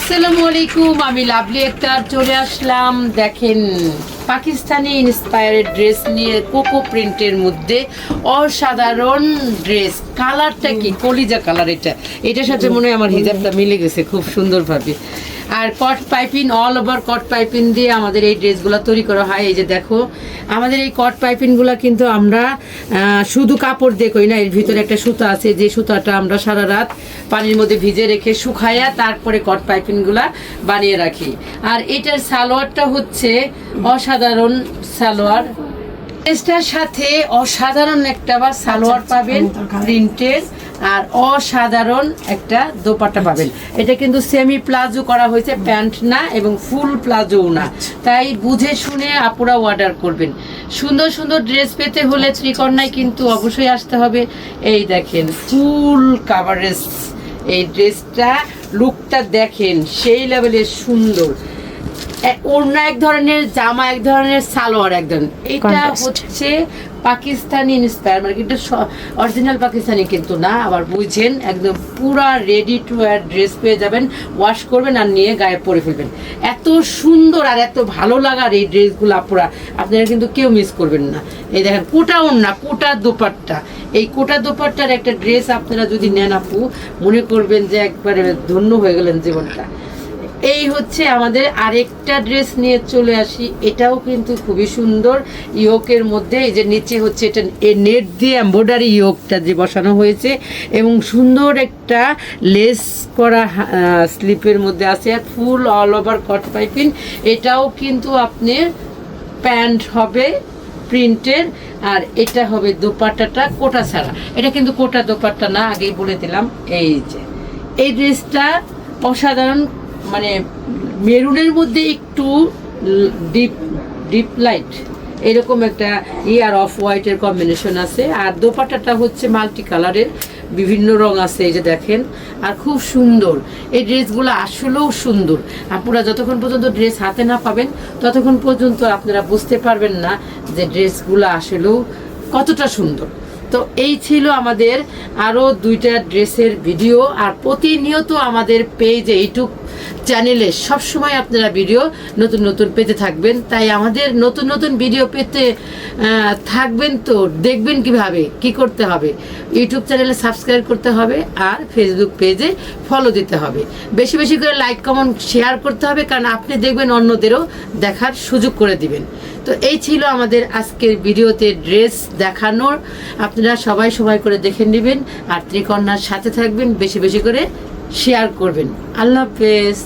আসসালামু আলাইকুম আমি লাভলি একটা চলে আসলাম দেখেন। পাকিস্তানি ইন্সপায়ার্ড ড্রেস নিয়ে কোকো প্রিন্টের মধ্যে অসাধারণ ড্রেস। কালারটা কি? কলিজা কালার এটা। এটার সাথে মনে হয় আমার হিজাবটা মিলে গেছে খুব সুন্দরভাবে। আর cut piping all over cut piping দিয়ে আমাদের এই ড্রেসগুলো তৈরি করা হয়। এই যে দেখো আমাদের এই কট পাইপিংগুলো কিন্তু আমরা শুধু কাপড় দিয়ে করি না এর ভিতরে একটা সুতা আছে। যে সুতাটা আমরা সারা রাত পানির মধ্যে ভিজে রেখে শুকাইয়া তারপরে কট পাইপিংগুলা বানিয়ে রাখি। আর এটার সালোয়ারটা হচ্ছে অসাধারণ সালোয়ার। ড্রেসটার সাথে অসাধারণ একটা বা সালোয়ার পাবেন প্রিন্টের আর অসাধারণ একটা দোপাট্টা পাবেন। এটা কিন্তু সেমি প্লাজো করা হয়েছে প্যান্ট না এবং ফুল প্লাজোও না। তাই বুঝে শুনে আপুরা অর্ডার করবেন। সুন্দর সুন্দর ড্রেস পেতে হলে ত্রিকন্যায় কিন্তু অবশ্যই আসতে হবে। এই দেখেন ফুল কাভারেজ এই ড্রেসটা লুকটা দেখেন সেই লেভেলের সুন্দর। ওড়না এক ধরনের জামা এক ধরনের সালোয়ার এক ধরনের। এটা হচ্ছে পাকিস্তানি ইন্সপায়ার মানে কিন্তু অরিজিনাল পাকিস্তানি কিন্তু না আবার একদম পুরা রেডি টু ওয়্যার ড্রেস পেয়ে যাবেন ওয়াশ করবেন আর নিয়ে গায়ে পরে ফেলবেন। এত সুন্দর আর এত ভালো লাগার এই ড্রেসগুলো পুরা আপনারা কিন্তু কেউ মিস করবেন না। এই দেখেন কোটা ওড়না কোটা দোপাট্টা। এই কোটা দোপাট্টার একটা ড্রেস আপনারা যদি নেন আপু মনে করবেন যে একবারে ধন্য হয়ে গেলেন জীবনটা। এই হচ্ছে আমাদের আরেকটা ড্রেস নিয়ে চলে আসি। এটাও কিন্তু খুবই সুন্দর। ইয়োকের মধ্যে এই যে নিচে হচ্ছে এটা নেট দিয়ে এম্ব্রয়ডারি ইয়োকটা যে বসানো হয়েছে এবং সুন্দর একটা লেস করা স্লিপের মধ্যে আছে আর full all over cut piping এটাও কিন্তু আপনি প্যান্ট হবে প্রিন্টের আর এটা হবে দোপাট্টাটা কোটা ছাড়া। এটা কিন্তু কোটা দোপাট্টা না, আগেই বলে দিলাম। এই যে, এই ড্রেসটা অসাধারণ মানে মেরুনের মধ্যে একটু ডিপ ডিপ লাইট এরকম একটা ইয়ার অফ হোয়াইটের কম্বিনেশন আছে। আর দোপাটাটা হচ্ছে মাল্টি কালারের বিভিন্ন রং আছে এই যে দেখেন। আর খুব সুন্দর, এই ড্রেসগুলো আসলেও সুন্দর। আপনারা যতক্ষণ পর্যন্ত ড্রেস হাতে না পাবেন, ততক্ষণ পর্যন্ত আপনারা বুঝতে পারবেন না যে ড্রেসগুলো আসলেও কতটা সুন্দর। তো এই ছিল আমাদের আরও দুইটা ড্রেসের ভিডিও, আর প্রতিনিয়ত আমাদের পেজে, ইউটিউব চ্যানেলে সবসময় আপনারা ভিডিও নতুন নতুন পেতে থাকবেন। তাই আমাদের নতুন নতুন ভিডিও পেতে থাকবেন তো, দেখবেন কীভাবে, কি করতে হবে। ইউটিউব চ্যানেলে সাবস্ক্রাইব করতে হবে, আর ফেসবুক পেজে ফলো দিতে হবে। বেশি বেশি করে লাইক কমেন্ট শেয়ার করতে হবে, কারণ আপনি দেখবেন অন্যদেরও দেখার সুযোগ করে দিবেন। তো এই ছিল আমাদের আজকের ভিডিওতে ড্রেস দেখানোর। আপনারা সবাই সবাই করে দেখে নেবেন আর ত্রিকন্যার সাথে থাকবেন, বেশি বেশি করে শেয়ার করবেন। আল্লাহ হাফেজ।